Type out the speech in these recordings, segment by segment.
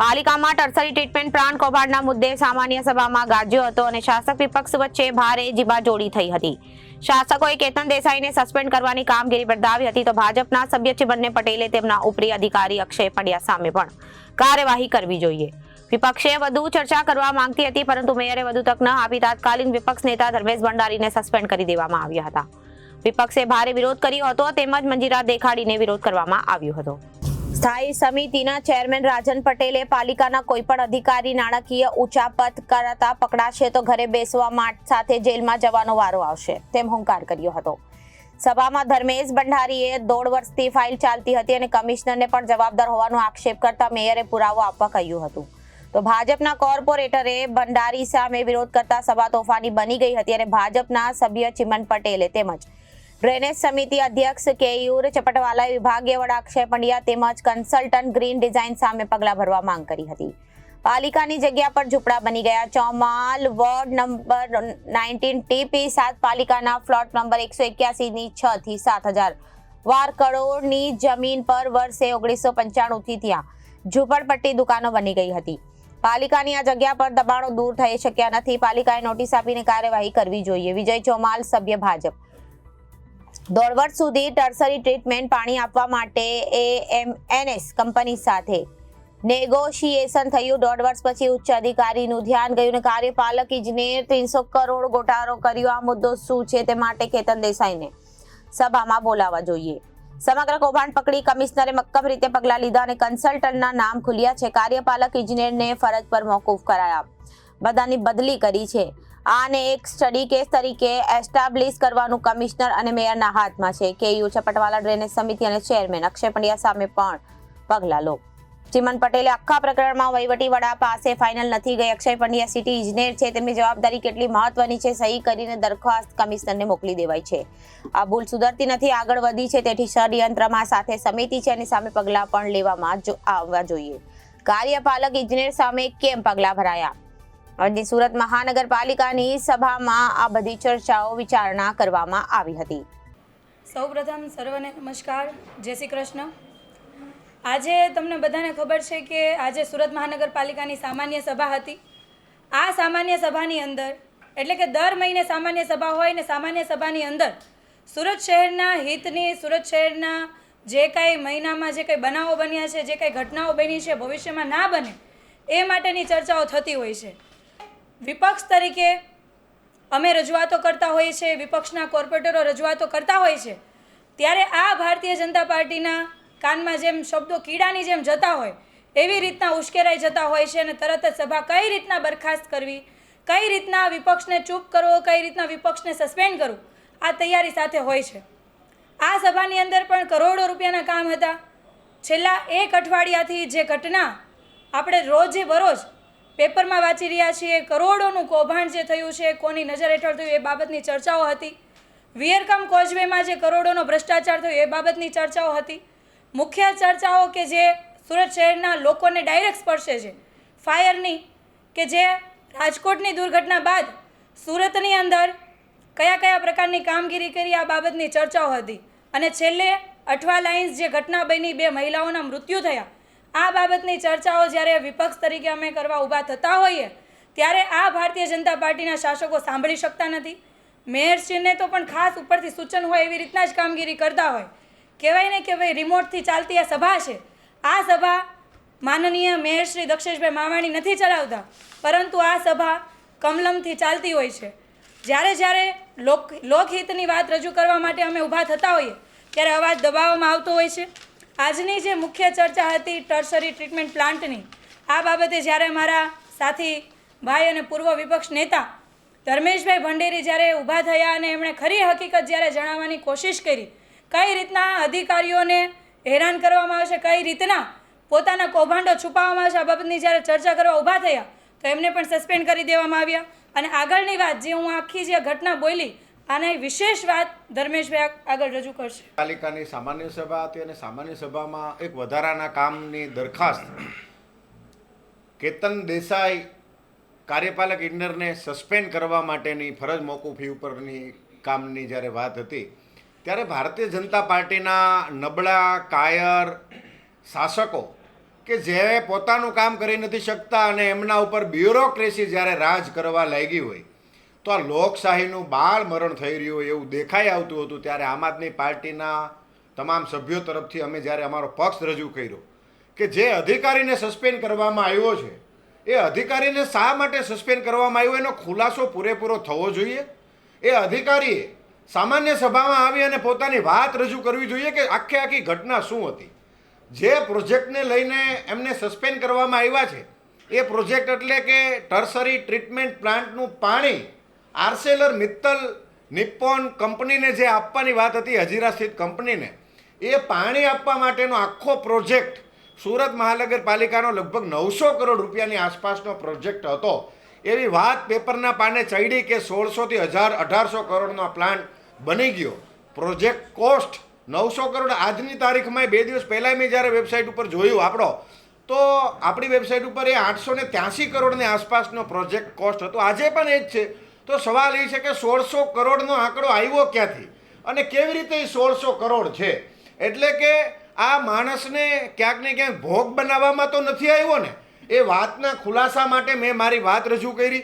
પાલિકામાં tertiary treatment plant કૌભાંડના મુદ્દે સામાન્ય સભામાં ગાજ્યો હતો અને શાસક વિપક્ષ વચ્ચે ભારે જીબાજોડી થઈ હતી. શાસકોએ કેતન દેસાઈને સસ્પેન્ડ કરવાની કામગીરી બરદાવી હતી તો ભાજપના સભ્ય ચિમનને પટેલે તેમના ઉપરી અધિકારી અક્ષય પંડ્યા સામે પણ કાર્યવાહી કરવી જોઈએ. વિપક્ષે વધુ ચર્ચા કરવા માંગતી હતી, પરંતુ મેયરે વધુ તક ન આપી તાત્કાલિક વિપક્ષ નેતા ધર્મેશ ભંડારીને સસ્પેન્ડ કરી દેવામાં આવ્યા હતા. વિપક્ષે ભારે વિરોધ કર્યો હતો, તેમજ મંજીરા દેખાડીને વિરોધ કરવામાં આવ્યો હતો. સ્થાયી સમિતિના ચેરમેન રાજન પટેલે પાલિકાના કોઈપણ અધિકારી નાણાકીય ઉચાપત કરતા પકડાશે તો ઘરે બેસવા માટે સાથે જેલમાં જવાનો વારો આવશે, તેમ હુંકાર કર્યો હતો. સભામાં ધર્મેશ ભંડારીએ દોઢ વર્ષથી ફાઇલ ચાલતી હતી અને કમિશનરને પણ જવાબદાર હોવાનો આક્ષેપ કરતા મેયરે પુરાવો આપવા કહ્યું હતું. તો ભાજપના કોર્પોરેટરે ભંડારી સામે વિરોધ કરતા સભા તોફાની બની ગઈ હતી અને ભાજપના સભ્ય ચિમન પટેલે તેમજ ડ્રેનેજ સમિતિ અધ્યક્ષ કેયુર ચપટવાલા વિભાગીય વડા અક્ષય પંડ્યા તેમજ કન્સલ્ટન્ટ ગ્રીન ડિઝાઇન સામે પગલાં ભરવા માંગ કરી હતી. પાલિકાની જગ્યા પર ઝૂંપડા બની ગયા. ચોમાલ વોર્ડ નંબર નાઇન્ટીન ટીપી સાત પાલિકાના ફ્લોટ નંબર એકસો એક્યાસીની છ થી સાત હજાર વાર કરોડની જમીન પર વર્ષે ઓગણીસો પંચાણુંથી ત્યાં ઝૂંપડપટ્ટી દુકાનો બની ગઈ હતી. પાલિકાની આ જગ્યા પર દબાણો દૂર થઈ શક્યા નથી. પાલિકાએ નોટિસ આપીને કાર્યવાહી કરવી જોઈએ. વિજય ચોમાલ, સભ્ય ભાજપ. દોઢ વર્ષ સુધી ટર્સરી ટ્રીટમેન્ટ પાણી આપવા માટે એ એમ એનએસ કંપની સાથે નેગોશિએશન થયું. દોઢ વર્ષ પછી ઉચ્ચ અધિકારીનું ધ્યાન ગયું અને કાર્યપાલક ઇજનેર ત્રીસો કરોડ ગોટાળો કર્યો. આ મુદ્દો શું છે તે માટે કેતન દેસાઈને સભામાં બોલાવવા જોઈએ. સમગ્ર કૌભાંડ પકડી કમિશનરે મક્કમ રીતે પગલાં લીધા અને કન્સલ્ટન્ટના નામ ખુલ્યા છે. કાર્યપાલક ઇજનેરને ફરજ પર મોકૂફ કરાયા. બધાની બદલી કરી છે. આને એક સ્ટડી કેસ તરીકે એસ્ટાબ્લિશ કરવાનું કમિશનર અને મેયરના હાથમાં છે. કેયુ ચપટવાલા ડ્રેનેજ સમિતિ અને ચેરમેન અક્ષય પંડ્યા સામે પણ પગલાં લો. ચિમન પટેલે આખા પ્રકરણમાં વહીવટી વડા પાસે ફાઇનલ નથી ગઈ. અક્ષય પંડ્યા સિટી ઇજનેર છે. તેમની જવાબદારી કેટલી મહત્વની છે, સહી કરીને દરખાસ્ત કમિશનરને મોકલી દેવાય છે. આ ભૂલ સુધરતી નથી, આગળ વધી છે, તેથી ષડયંત્રમાં સાથે સમિતિ છે અને સામે પગલાં પણ લેવામાં આવવા જોઈએ. કાર્યપાલક ઇજનેર સામે કેમ પગલાં ભરાયા? અને સુરત મહાનગરપાલિકાની સભામાં આ બધી ચર્ચાઓ વિચારણા કરવામાં આવી હતી. સૌપ્રથમ સર્વને નમસ્કાર. જય શ્રી કૃષ્ણ. આજે તમને બધાને ખબર છે કે આજે સુરત મહાનગરપાલિકાની સામાન્ય સભા હતી. આ સામાન્ય સભાની અંદર, એટલે કે દર મહિને સામાન્ય સભા હોય ને સામાન્ય સભાની અંદર, સુરત શહેરના હિતની, સુરત શહેરના જે કાંઈ મહિનામાં જે કંઈ બનાવો બન્યા છે, જે કંઈ ઘટનાઓ બની છે, ભવિષ્યમાં ના બને, એ માટેની ચર્ચાઓ થતી હોય છે. વિપક્ષ તરીકે અમે રજૂઆતો કરતા હોઈએ છીએ, વિપક્ષના કોર્પોરેટરો રજૂઆતો કરતા હોય છે, ત્યારે આ ભારતીય જનતા પાર્ટીના કાનમાં જેમ શબ્દો કીડાની જેમ જતા હોય, એવી રીતના ઉશ્કેરાઈ જતા હોય છે અને તરત જ સભા કઈ રીતના બરખાસ્ત કરવી, કઈ રીતના વિપક્ષને ચૂપ કરવો, કઈ રીતના વિપક્ષને સસ્પેન્ડ કરવું, આ તૈયારી સાથે હોય છે. આ સભાની અંદર પણ કરોડો રૂપિયાના કામ હતા. છેલ્લા એક અઠવાડિયાથી જે ઘટના આપણે રોજે બરોજ પેપરમાં વાંચી રહ્યા છીએ, કરોડોનું કૌભાંડ જે થયું છે, કોની નજર હેઠળ થયું એ બાબતની ચર્ચાઓ હતી. વિયરકમ કોઝવેમાં જે કરોડોનો ભ્રષ્ટાચાર થયો એ બાબતની ચર્ચાઓ હતી. મુખ્ય ચર્ચાઓ કે જે સુરત શહેરના લોકોને ડાયરેક્ટ સ્પર્શે છે, ફાયરની કે જે રાજકોટની દુર્ઘટના બાદ સુરતની અંદર કયા કયા પ્રકારની કામગીરી કરી આ બાબતની ચર્ચાઓ હતી. અને છેલ્લે અઠવા લાઇન્સ જે ઘટના બની, બે મહિલાઓના મૃત્યુ થયા. આ બાબતની ચર્ચાઓ જ્યારે વિપક્ષ તરીકે અમે કરવા ઊભા થતા હોઈએ, ત્યારે આ ભારતીય જનતા પાર્ટીના શાસકો સાંભળી શકતા નથી. મેયરશ્રીને તો પણ ખાસ ઉપરથી સૂચન હોય એવી રીતના જ કામગીરી કરતા હોય. કહેવાય ને કે ભાઈ રિમોટથી ચાલતી આ સભા છે. આ સભા માનનીય મેયરશ્રી દક્ષેશભાઈ માવાણી નથી ચલાવતા, પરંતુ આ સભા કમલમથી ચાલતી હોય છે. જ્યારે જ્યારે લોક, લોકહિતની વાત રજૂ કરવા માટે અમે ઊભા થતા હોઈએ, ત્યારે અવાજ દબાવવામાં આવતો હોય છે. આજની જે મુખ્ય ચર્ચા હતી ટર્સરી ટ્રીટમેન્ટ પ્લાન્ટની, આ બાબતે જ્યારે મારા સાથી ભાઈ અને પૂર્વ વિપક્ષ નેતા ધર્મેશભાઈ ભંડેરી જ્યારે ઊભા થયા અને એમણે ખરી હકીકત જ્યારે જણાવવાની કોશિશ કરી, કઈ રીતના અધિકારીઓને હેરાન કરવામાં આવશે, કઈ રીતના પોતાના કૌભાંડો છુપાવવામાં આવશે, આ બાબતની જ્યારે ચર્ચા કરવા ઊભા થયા, તો એમને પણ સસ્પેન્ડ કરી દેવામાં આવ્યા. અને આગળની વાત, જે હું આખી જે ઘટના બોલી આને વિશેષ વાત ધર્મેશભાઈ આગળ રજૂ કરશે. પાલિકાની સામાન્ય સભા હતી અને સામાન્ય સભામાં એક વધારાના કામની દરખાસ્ત કેતન દેસાઈ કાર્યપાલક ઇજનેરને સસ્પેન્ડ કરવા માટેની ફરજ મોકૂફી ઉપરની કામની જ્યારે વાત હતી, ત્યારે ભારતીય જનતા પાર્ટીના નબળા કાયર શાસકો કે જે પોતાનું કામ કરી નથી શકતા અને એમના ઉપર બ્યુરોક્રેસી જ્યારે રાજ કરવા લાગી હોય તો આ લોકશાહીનું બાળ મરણ થઈ રહ્યું એવું દેખાઈ આવતું હતું ત્યારે આમ આદમી પાર્ટીના તમામ સભ્યો તરફથી અમે જ્યારે અમારો પક્ષ રજૂ કર્યો કે જે અધિકારીને સસ્પેન્ડ કરવામાં આવ્યો છે, એ અધિકારીને શા માટે સસ્પેન્ડ કરવામાં આવ્યો? એનો ખુલાસો પૂરેપૂરો થવો જોઈએ. એ અધિકારીએ સામાન્ય સભામાં આવી અને પોતાની વાત રજૂ કરવી જોઈએ કે આખે આખી ઘટના શું હતી. જે પ્રોજેક્ટને લઈને એમને સસ્પેન્ડ કરવામાં આવ્યા છે, એ પ્રોજેક્ટ એટલે કે ટર્સરી ટ્રીટમેન્ટ પ્લાન્ટનું પાણી આર્સેલર, મિત્તલ, નિપ્પોન કંપનીને જે આપવાની વાત હતી હજીરા સ્થિત કંપનીને, એ પાણી આપવા માટેનો આખો પ્રોજેક્ટ સુરત મહાનગરપાલિકાનો લગભગ નવસો કરોડ રૂપિયાની આસપાસનો પ્રોજેક્ટ હતો. એવી વાત પેપરના પાને ચડી કે સોળસોથી હજાર અઢારસો કરોડનો પ્લાન્ટ બની ગયો. પ્રોજેક્ટ કોસ્ટ નવસો કરોડ. આજની તારીખમાં બે દિવસ પહેલાં મેં જ્યારે વેબસાઇટ ઉપર જોયું આપણો, તો આપણી વેબસાઇટ ઉપર એ આઠસો ને ત્યાંસી કરોડની આસપાસનો પ્રોજેક્ટ કોસ્ટ હતો. આજે પણ એ જ છે. તો સવાલ એ છે કે સોળસો કરોડનો આંકડો આવ્યો ક્યાંથી? અને કેવી રીતે એ સોળસો કરોડ છે? એટલે કે આ માણસને ક્યાંક ને ક્યાંક ભોગ બનાવવામાં તો નથી આવ્યો ને? એ વાતના ખુલાસા માટે મેં મારી વાત રજૂ કરી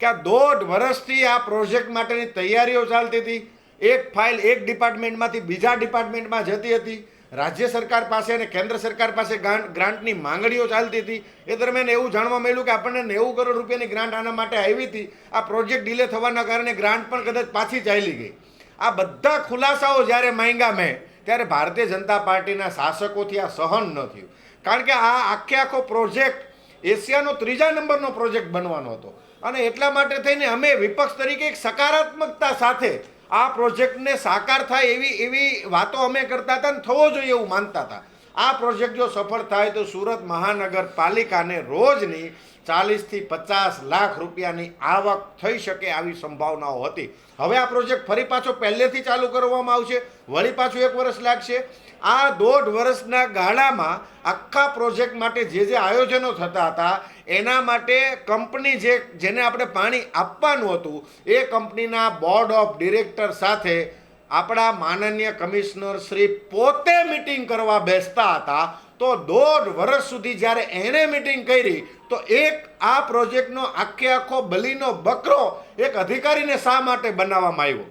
કે આ દોઢ વર્ષથી આ પ્રોજેક્ટ માટેની તૈયારીઓ ચાલતી હતી. એક ફાઇલ એક ડિપાર્ટમેન્ટમાંથી બીજા ડિપાર્ટમેન્ટમાં જતી હતી. રાજ્ય સરકાર પાસે અને કેન્દ્ર સરકાર પાસે ગ્રાન્ટની માંગણીઓ ચાલતી હતી. એ દરમિયાન એવું જાણવા મળ્યું કે આપણને નેવું કરોડ રૂપિયાની ગ્રાન્ટ આના માટે આવી હતી. આ પ્રોજેક્ટ ડિલે થવાના કારણે ગ્રાન્ટ પણ કદાચ પાછી ચાલી ગઈ. આ બધા ખુલાસાઓ જ્યારે માંગ્યા મેં, ત્યારે ભારતીય જનતા પાર્ટીના શાસકોથી આ સહન ન થયું. કારણ કે આ આખે આખો પ્રોજેક્ટ એશિયાનો ત્રીજા નંબરનો પ્રોજેક્ટ બનવાનો હતો. અને એટલા માટે થઈને અમે વિપક્ષ તરીકે એક સકારાત્મકતા સાથે આ પ્રોજેક્ટને સાકાર થાય એવી એવી વાતો અમે કરતા હતા અને થવો જોઈએ એવું માનતા હતા. આ પ્રોજેક્ટ જો સફળ થાય તો સુરત મહાનગરપાલિકાને રોજની ચાલીસથી પચાસ લાખ રૂપિયાની આવક થઈ શકે આવી સંભાવનાઓ હતી. હવે આ પ્રોજેક્ટ ફરી પાછો પહેલેથી ચાલુ કરવામાં આવશે. વળી પાછું એક વર્ષ લાગશે. આ દોઢ વર્ષના ગાળામાં આખા પ્રોજેક્ટ માટે જે જે આયોજનો થતા હતા, એના માટે કંપની જે, જેને આપણે પાણી આપવાનું હતું, એ કંપનીના બોર્ડ ઓફ ડિરેક્ટર સાથે આપણા માનનીય કમિશનર શ્રી પોતે મિટિંગ કરવા બેસતા હતા, તો દોઢ વર્ષ સુધી જ્યારે એણે મિટિંગ કરી, તો એક આ પ્રોજેક્ટનો આખે આખો બલીનો બકરો એક અધિકારીને શા માટે બનાવવામાં આવ્યો?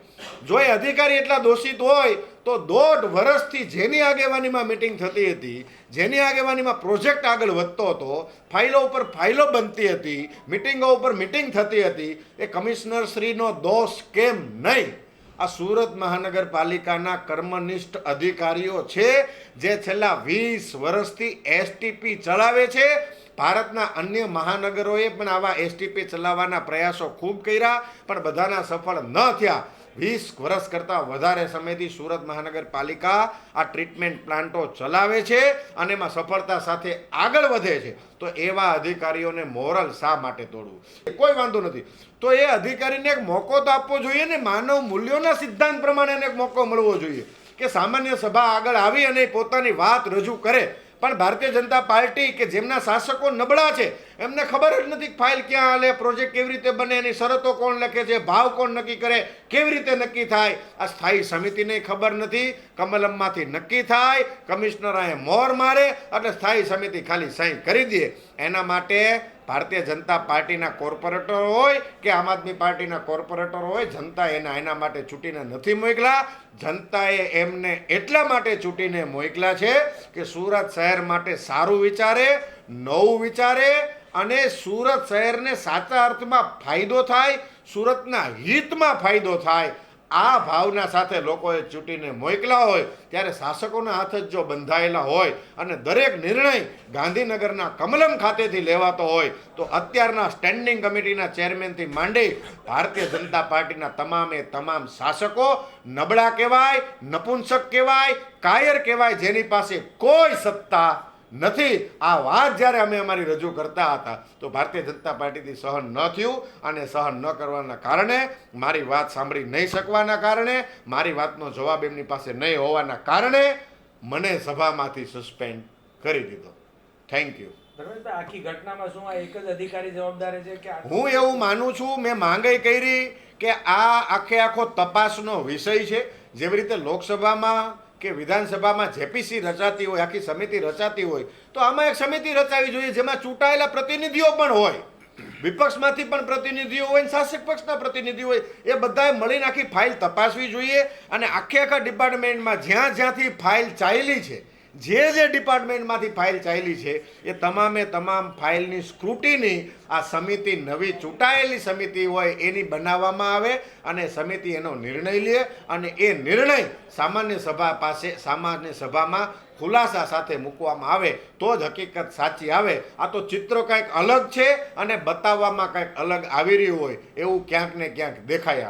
જો એ અધિકારી એટલા દોષિત હોય, તો દોઢ વર્ષથી જેની આગેવાનીમાં મિટિંગ થતી હતી, જેની આગેવાનીમાં પ્રોજેક્ટ આગળ વધતો હતો, ફાઇલો ઉપર ફાઇલો બનતી હતી મિટિંગો ઉપર મિટિંગ થતી હતી, એ કમિશનર શ્રીનો દોષ કેમ નહીં? આ સુરત મહાનગરપાલિકાના કર્મનિષ્ઠ અધિકારીઓ છે, જે છેલ્લા વીસ વર્ષથી એસટીપી ચલાવે છે. ભારતના અન્ય મહાનગરોએ પણ આવા એસટીપી ચલાવવાના પ્રયાસો ખૂબ કર્યા, પણ બધાના સફળ ન થયા. વીસ વર્ષ કરતાં વધારે સમયથી સુરત મહાનગરપાલિકા આ ટ્રીટમેન્ટ પ્લાન્ટો ચલાવે છે અને એમાં સફળતા સાથે આગળ વધે છે. તો એવા અધિકારીઓને મોરલ શા માટે તોડવું? કોઈ વાંધો નથી. તો એ અધિકારીને એક મોકો તો આપવો જોઈએ ને, માનવ મૂલ્યોના સિદ્ધાંત પ્રમાણે એને એક મોકો મળવો જોઈએ કે સામાન્ય સભા આગળ આવી અને પોતાની વાત રજૂ કરે. પણ ભારતીય જનતા પાર્ટી કે જેમના શાસકો નબળા છે એમને ખબર જ નથી ફાઇલ ક્યાં હાલે, પ્રોજેક્ટ કેવી રીતે બને, એની શરતો કોણ લખે છે, ભાવ કોણ નક્કી કરે, કેવી રીતે નક્કી થાય? આ સ્થાયી સમિતિને ખબર નથી. કમલમમાંથી નક્કી થાય કમિશનર અહીંયા મોર મારે, એટલે સ્થાયી સમિતિ ખાલી સહી કરી દે. એના માટે ભારતીય જનતા પાર્ટીના કોર્પોરેટર હોય કે આમ આદમી પાર્ટીના કોર્પોરેટર હોય, જનતા એના એના માટે ચૂંટીને નથી મોકલા. જનતાએ એમને એટલા માટે ચૂંટીને મોકલા છે કે સુરત શહેર માટે સારું વિચારે, નવું વિચારે અને સુરત શહેરને સાચા અર્થમાં ફાયદો થાય, સુરતના હિતમાં ફાયદો થાય, આ ભાવના સાથે લોકોએ ચૂંટીને મોકલા હોય, ત્યારે શાસકોના હાથ જ જો બંધાયેલા હોય અને દરેક નિર્ણય ગાંધીનગરના કમલમ ખાતેથી લેવાતો હોય, તો અત્યારના સ્ટેન્ડિંગ કમિટીના ચેરમેનથી માંડી ભારતીય જનતા પાર્ટીના તમામે તમામ શાસકો નબળા કહેવાય, નપુંસક કહેવાય, કાયર કહેવાય, જેની પાસે કોઈ સત્તા નથી. આ વાત જ્યારે અમે અમારી રજૂ કરતા હતા તો ભારતીય જનતા પાર્ટીથી સહન ન થયું અને સહન ન કરવાના કારણે મારી વાત સાંભળી નહીં શકવાના કારણે મારી વાતનો જવાબ એમની પાસે નહીં હોવાના કારણે મને સભામાંથી સસ્પેન્ડ કરી દીધો. થેન્ક યુ આખી ઘટનામાં શું આ એક જ અધિકારી જવાબદાર છે કે હું એવું માનું છું મેં માંગણી કરી કે આ આખે આખો તપાસનો વિષય છે. જેવી રીતે લોકસભામાં કે વિધાનસભામાં જેપીસી રચાતી હોય, આખી સમિતિ રચાતી હોય, તો આમાં એક સમિતિ રચાવી જોઈએ જેમાં ચૂંટાયેલા પ્રતિનિધિઓ પણ હોય. વિપક્ષમાંથી પણ પ્રતિનિધિઓ હોય અને શાસક પક્ષના પ્રતિનિધિઓ હોય, એ બધાએ મળીને આખી ફાઇલ તપાસવી જોઈએ અને આખે આખા ડિપાર્ટમેન્ટમાં જ્યાં જ્યાંથી ફાઇલ ચાલી છે જે જે ડિપાર્ટમેન્ટમાંથી ફાઇલ ચાલી છે, એ તમામે તમામ ફાઇલની સ્ક્રુટીની આ સમિતિ નવી ચૂંટાયેલી સમિતિ હોય એની બનાવવામાં આવે અને સમિતિ એનો નિર્ણય લે અને એ નિર્ણય સામાન્ય સભા પાસે, સામાન્ય સભામાં ખુલાસા સાથે મૂકવામાં આવે તો જ હકીકત સાચી આવે. આ તો ચિત્ર કંઈક અલગ છે અને બતાવવામાં કંઈક અલગ આવી રહ્યું હોય એવું ક્યાંક ને ક્યાંક દેખાય આવે.